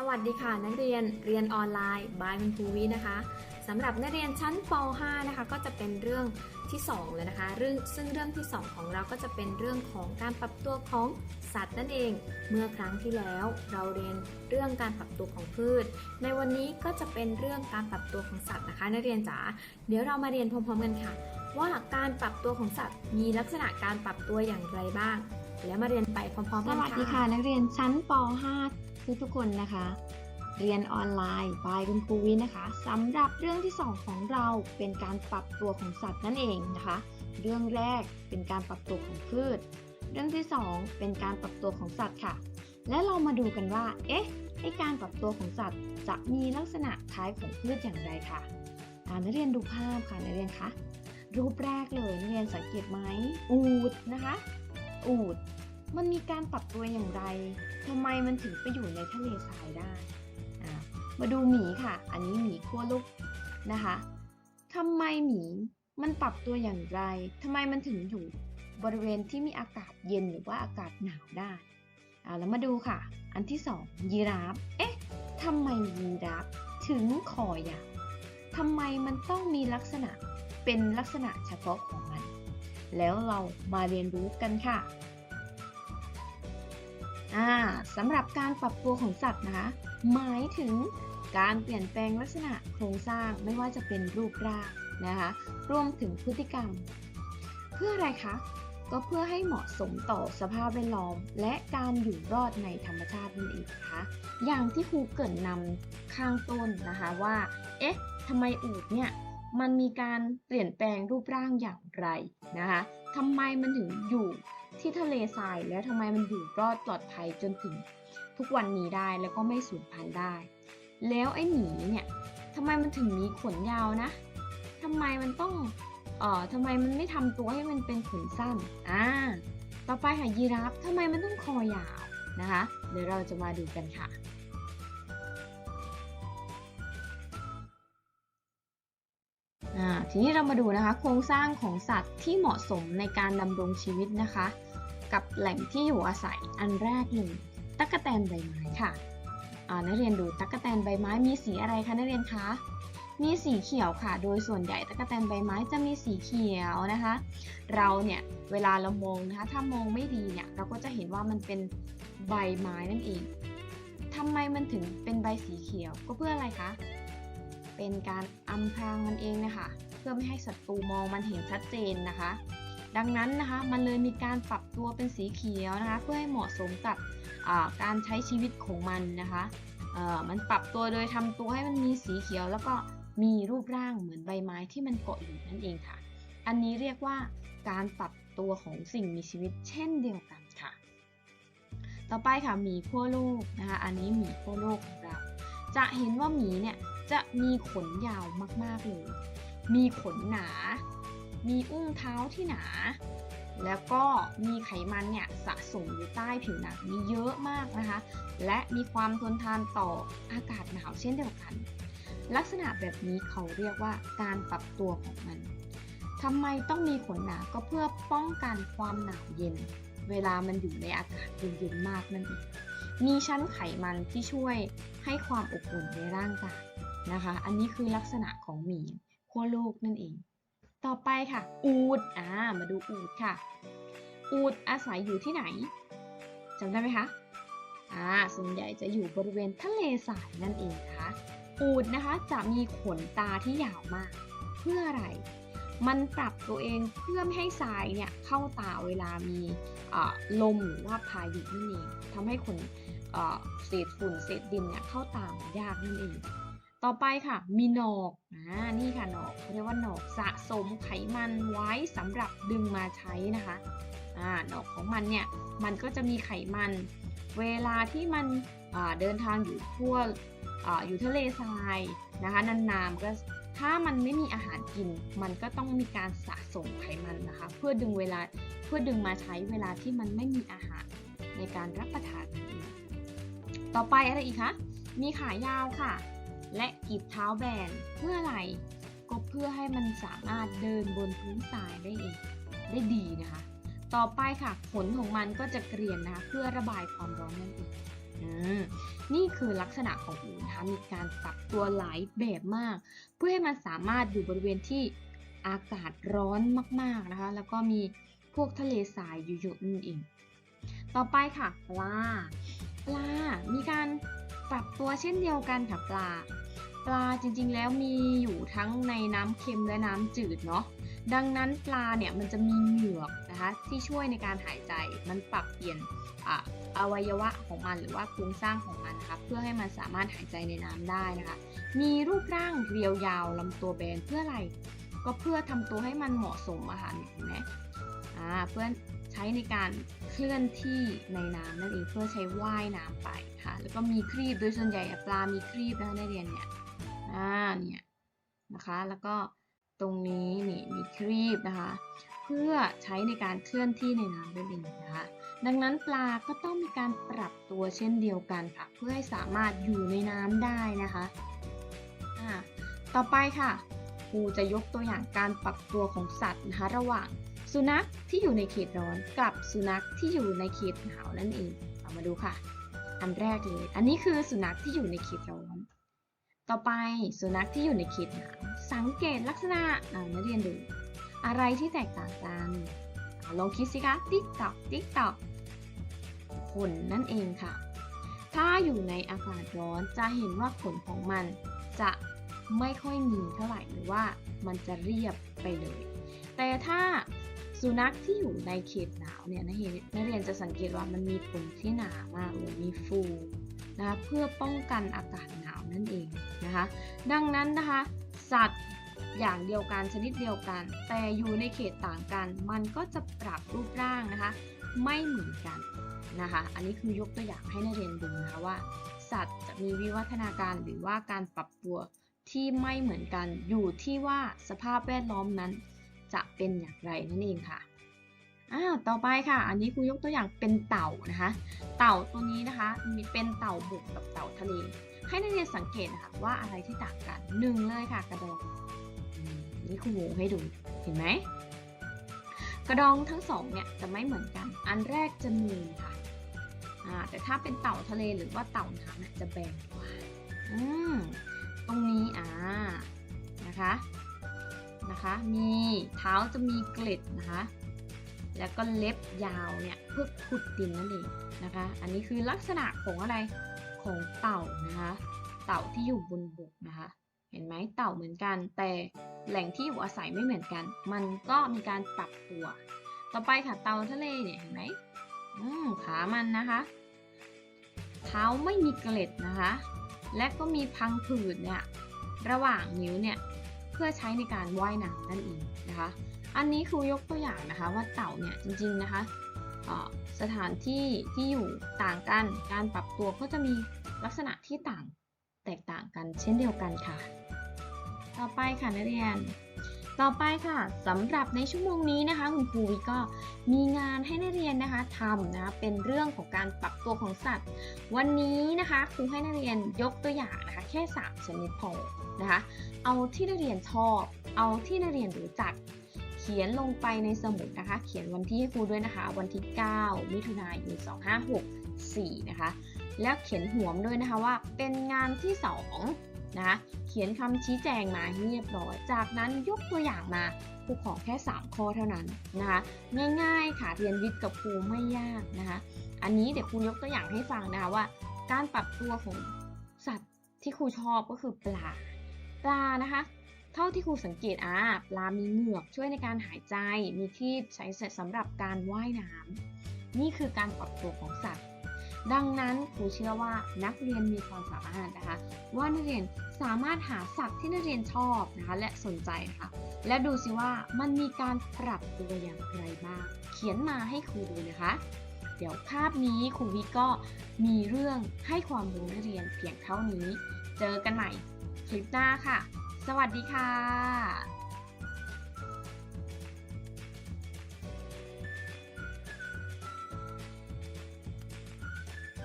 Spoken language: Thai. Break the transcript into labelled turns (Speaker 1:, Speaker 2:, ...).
Speaker 1: สวัสดีค่ะนักเรียนเรียนออนไลน์บายคุณครูวินะคะสำหรับนักเรียนชั้นป .5 นะคะก็จะเป็นเรื่องที่2เลยนะคะเรื่องซึ่งเรื่องที่ 2 ของเราก็จะเป็นเรื่องของการปรับตัวของสัตว์นั่นเอง เมื่อครั้งที่แล้ว เราเรียนเรื่องการปรับตัวของพืช ในวันนี้ก็จะเป็นเรื่องการปรับตัวของสัตว์นะคะ นักเรียนจ๋าเดี๋ยวเรามาเรียนพร้อมๆกันค่ะ ว่าการปรับตัวของสัตว์มีลักษณะการปรับตัวอย่างไรบ้าง แล้วมาเรียนไปพร้อมๆกันค่ะส
Speaker 2: วัสดีค่ะ นักเรียนชั้นป .5 ทุกทุกคนนะคะ เรียนออนไลน์บายคุณครูวินนะคะสำหรับเรื่องที่ 2 ของเราเป็นการปรับตัวของสัตว์นั่นเองนะคะ เรื่องแรกเป็นการปรับตัวของพืช เรื่องที่ 2 เป็นการปรับตัวของสัตว์ค่ะ และเรามาดูกันว่า เอ๊ะไอการปรับตัวของสัตว์จะมีลักษณะคล้ายของพืชอย่างไรค่ะอ่านักเรียนดูภาพค่ะนักเรียนคะรูปแรกเลยนักเรียนสังเกตไหมอูดนะคะ อูด มันมีการปรับตัวอย่างไรทำไมมันถึงไปอยู่ในทะเลทรายได้ มาดูหมีค่ะ อันนี้หมีขั้วโลกนะคะทำไมหมีมันปรับตัวอย่างไรทำไมมันถึงอยู่บริเวณที่มีอากาศเย็นหรือว่าอากาศหนาวได้อ่าแล้วมาดูค่ะ อันที่สองยีราฟ เอ๊ะทำไมยีราฟถึงคอยาวทำไมมันต้องมีลักษณะเป็นลักษณะเฉพาะของมัน แล้วเรามาเรียนรู้กันค่ะ สำหรับการปรับตัวของสัตว์นะคะ หมายถึงการเปลี่ยนแปลงลักษณะโครงสร้างไม่ว่าจะเป็นรูปร่างนะคะ รวมถึงพฤติกรรม เพื่ออะไรคะ ก็เพื่อให้เหมาะสมต่อสภาพแวดล้อม และการอยู่รอดในธรรมชาตินั่นเองนะคะ อย่างที่ครูเกรินนำข้างต้นนะคะว่า เอ๊ะทำไมอูดเนี่ยมันมีการเปลี่ยนแปลงรูปร่างอย่างไรนะคะทำไมมันถึงอยู่ ที่ทะเลทรายแล้วทำไมมันอยู่รอดปลอดภัยจนถึงทุกวันนี้ได้แล้วก็ไม่สูญพันธุ์ได้ แล้วไอ้หมีเนี่ยทำไมมันถึงมีขนยาวนะทำไมมันต้องเอ่อทำไมมันไม่ทำตัวให้มันเป็นขนสั้นอ่าต่อไปค่ะยีราฟทำไมมันต้องคอยาวนะคะ เดี๋ยวเราจะมาดูกันค่ะอ่าทีนี้เรามาดูนะคะ โครงสร้างของสัตว์ที่เหมาะสมในการดำรงชีวิตนะคะ กับแหล่งที่อยู่อาศัยอันแรกเลยตั๊กแตนใบไม้ค่ะนักเรียนดูตั๊กแตนใบไม้มีสีอะไรคะนักเรียนคะมีสีเขียวค่ะ โดยส่วนใหญ่ตั๊กแตนใบไม้จะมีสีเขียวนะคะ เราเนี่ยเวลาเรามองนะคะ ถ้ามองไม่ดีเนี่ยเราก็จะเห็นว่ามันเป็นใบไม้นั่นเองทำไมมันถึงเป็นใบสีเขียวก็เพื่ออะไรคะ เป็นการอำพรางมันเองนะคะ เพื่อไม่ให้ศัตรูมองมันเห็นชัดเจนนะคะ ดังนั้นนะคะมันเลยมีการปรับตัวเป็นสีเขียวนะคะเพื่อให้เหมาะสมกับการใช้ชีวิตของมันนะคะมันปรับตัวโดยทำตัวให้มันมีสีเขียว แล้วก็มีรูปร่างเหมือนใบไม้ที่มันเกาะอยู่นั่นเองค่ะ อันนี้เรียกว่าการปรับตัวของสิ่งมีชีวิตเช่นเดียวกันค่ะ ต่อไปค่ะหมีขั้วโลกนะคะอันนี้หมีขั้วโลกของเราจะเห็นว่าหมีเนี่ยจะมีขนยาวมากๆเลย มีขนหนา มีอุ้งเท้าที่หนา แล้วก็มีไขมันเนี่ยสะสมอยู่ใต้ผิวหนังมีเยอะมากนะคะ และมีความทนทานต่ออากาศหนาวเช่นเดียวกัน ลักษณะแบบนี้เขาเรียกว่าการปรับตัวของมันทำไมต้องมีขนหนาก็เพื่อป้องกันความหนาวเย็น เวลามันอยู่ในอากาศเย็นๆมากนั่นเองมีชั้นไขมันที่ช่วยให้ความอบอุ่นในร่างกายนะคะ อันนี้คือลักษณะของหมีขั้วโลกนั่นเอง ต่อไปค่ะ อูดอ่ามาดูอูดค่ะ อูดอาศัยอยู่ที่ไหนจำได้ไหมคะอ่าส่วนใหญ่จะอยู่บริเวณทะเลทรายนั่นเองนะคะอูดนะคะจะมีขนตาที่ยาวมาก เพื่ออะไร มันปรับตัวเองเพื่อไม่ให้ทรายเนี่ยเข้าตาเวลามีลมหรือว่าพายุนั่นเองทำให้ขนเอ่อเศษฝุ่นเศษดินเนี่ยเข้าตามยากนั่นเอง ต่อไปค่ะ มีหนอกอ่านี่ค่ะหนอกเรียกว่าหนอกสะสมไขมันไว้สำหรับดึงมาใช้นะคะอ่าหนอกของมันเนี่ยมันก็จะมีไขมัน เวลาที่มันเดินทางอยู่ทั่วออยู่ทะเลทรายนะคะนานๆก็ถ้ามันไม่มีอาหารกิน มันก็ต้องมีการสะสมไขมันนะคะ เพื่อดึงเวลาเพื่อดึงมาใช้เวลาที่มันไม่มีอาหารในการรับประทานนั่นเองต่อไปอะไรอีกคะ มีขายาวค่ะ และกีบเท้าแบนเพื่ออะไรก็เพื่อให้มันสามารถเดินบนพื้นทรายได้เองได้ดีนะคะ ต่อไปค่ะขนของมันก็จะเกรียนนะคะเพื่อระบายความร้อนนั่นเองนี่คือลักษณะของอูนะคะมีการปรับตัวหลายแบบมาก เพื่อให้มันสามารถอยู่บริเวณที่อากาศร้อนมากๆนะคะ แล้วก็มีพวกทะเลทรายอยู่ๆนั่นเอง ต่อไปค่ะปลาปลา มีการ ปรับตัวเช่นเดียวกันค่ะปลา ปลาจริงๆแล้วมีอยู่ทั้งในน้ำเค็มและน้ำจืดเนาะดังนั้นปลาเนี่ยมันจะมีเหงือกนะคะที่ช่วยในการหายใจ มันปรับเปลี่ยนออวัยวะของมันหรือว่าโครงสร้างของมันนะคะเพื่อให้มันสามารถหายใจในน้ำได้นะคะ มีรูปร่างเรียวยาวลำตัวแบนเพื่ออะไร ก็เพื่อทำตัวให้มันเหมาะสมอาหารเห็นไหมอ่าเพื่อ ช้ในการเคลื่อนที่ในน้ำนั่นเองเพื่อใช้ว่ายน้ำไปค่ะ แล้วก็มีครีบโดยส่วนใหญ่ปลามีครีบนะคะในเรียนเนี่ยอ่าเนี่ยนะคะ แล้วก็ตรงนี้นี่มีครีบนะคะ เพื่อใช้ในการเคลื่อนที่ในน้ำนั่นเองนะคะดังนั้นปลาก็ต้องมีการปรับตัวเช่นเดียวกันค่ะ เพื่อให้สามารถอยู่ในน้ำได้นะคะอ่าต่อไปค่ะครูจะยกตัวอย่างการปรับตัวของสัตว์นะคะระหว่าง สุนัขที่อยู่ในเขตร้อนกับสุนัขที่อยู่ในเขตหนาวนั่นเองเอามาดูค่ะ อันแรกเลย อันนี้คือสุนัขที่อยู่ในเขตร้อน ต่อไปสุนัขที่อยู่ในเขตหนาว สังเกตลักษณะอ่านักเรียนดู อะไรที่แตกต่างกันลองคิดสิคะ ติ๊กตอก ติ๊กตอกขนนั่นเองค่ะ ถ้าอยู่ในอากาศร้อนจะเห็นว่าขนของมันจะไม่ค่อยมีเท่าไหร่หรือว่ามันจะเรียบไปเลย แต่ถ้า สุนัขที่อยู่ในเขตหนาวเนี่ยนักเรียนนักเรียนจะสังเกตว่ามันมีขนที่หนามากเลยมีฟูนะคะเพื่อป้องกันอากาศหนาวนั่นเองนะคะ ดังนั้นนะคะ สัตว์อย่างเดียวกันชนิดเดียวกัน แต่อยู่ในเขตต่างกัน มันก็จะปรับรูปร่างนะคะ ไม่เหมือนกันนะคะ อันนี้คือยกตัวอย่างให้นักเรียนดูนะคะว่า สัตว์จะมีวิวัฒนาการหรือว่าการปรับตัวที่ไม่เหมือนกันอยู่ที่ว่าสภาพแวดล้อมนั้น จะเป็นอย่างไรนั่นเองค่ะอ้าต่อไปค่ะ อันนี้ครูยกตัวอย่างเป็นเต่านะคะ เต่าตัวนี้นะคะมีเป็นเต่าบกกับเต่าทะเล ให้นักเรียนสังเกตนะคะว่าอะไรที่ต่างกันหนึ่งเลยค่ะ กระดองอนี่ครูวงให้ดูเห็นไหมกระดองทั้งสองเนี่ยจะไม่เหมือนกัน อันแรกจะนูนค่ะอ่าแต่ถ้าเป็นเต่าทะเลหรือว่าเต่าน้ำเนี่ยจะแบนกว่าอืมตรงนี้อ่านะคะ นะคะ มีเท้าจะมีเกล็ดนะคะ แล้วก็เล็บยาวเนี่ยเพื่อขุดดินนั่นเองนะคะ อันนี้คือลักษณะของอะไรของเต่านะคะ เต่าที่อยู่บนบกนะคะ เห็นไหมเต่าเหมือนกัน แต่แหล่งที่อยู่อาศัยไม่เหมือนกัน มันก็มีการปรับตัว ต่อไปค่ะเต่าทะเลเนี่ยเห็นไหมอืมขามันนะคะเท้าไม่มีเกล็ดนะคะ และก็มีพังผืดเนี่ยระหว่างนิ้วเนี่ย พื่อใช้ในการว่ายน้ำนั่นเองนะคะ อันนี้ครูยกตัวอย่างนะคะว่าเต่าเนี่ยจริงๆนะคะสถานที่ที่อยู่ต่างกัน การปรับตัวก็จะมีลักษณะที่ต่างแตกต่างกันเช่นเดียวกันค่ะ ต่อไปค่ะนักเรียน ต่อไปค่ะสำหรับในชั่วโมงนี้นะคะ คุณครูวิก็มีงานให้นักเรียนนะคะทำนะคะเป็นเรื่องของการปรับตัวของสัตว์ วันนี้นะคะครูให้นักเรียนยกตัวอย่างนะคะแค่ 3 ชนิดพอนะคะเอาที่นักเรียนชอบ เอาที่นักเรียนรู้จัก เขียนลงไปในสมุดนะคะ เขียนวันที่ให้ครูด้วยนะคะ วันที่ 9 มิถุนายน 2564 นะคะ แล้วเขียนหัวมด้วยนะคะว่าเป็นงานที่ 2 นะเขียนคำชี้แจงมาให้เรียบร้อย จากนั้นยกตัวอย่างมาครูขอแค่ 3 ข้อเท่านั้นนะคะง่ายๆค่ะเรียนวิทย์กับครูไม่ยากนะคะอันนี้เดี๋ยวครูยกตัวอย่างให้ฟังนะคะว่า การปรับตัวของสัตว์ที่ครูชอบก็คือปลาปลานะคะเท่าที่ครูสังเกตอ่าปลามีเหงือกช่วยในการหายใจมีครีบใช้สำหรับการว่ายน้ำนี่คือการปรับตัวของสัตว์ ดังนั้นครูเชื่อว่านักเรียนมีความสามารถนะคะ ว่านักเรียนสามารถหาสัตว์ที่นักเรียนชอบนะคะและสนใจนะคะและดูสิว่ามันมีการปรับตัวอย่างไรบ้าง เขียนมาให้ครูดูนะคะ เดี๋ยวคาบนี้ครูวิก็มีเรื่องให้ความรู้นักเรียนเพียงเท่านี้ เจอกันใหม่คลิปหน้าค่ะ สวัสดีค่ะ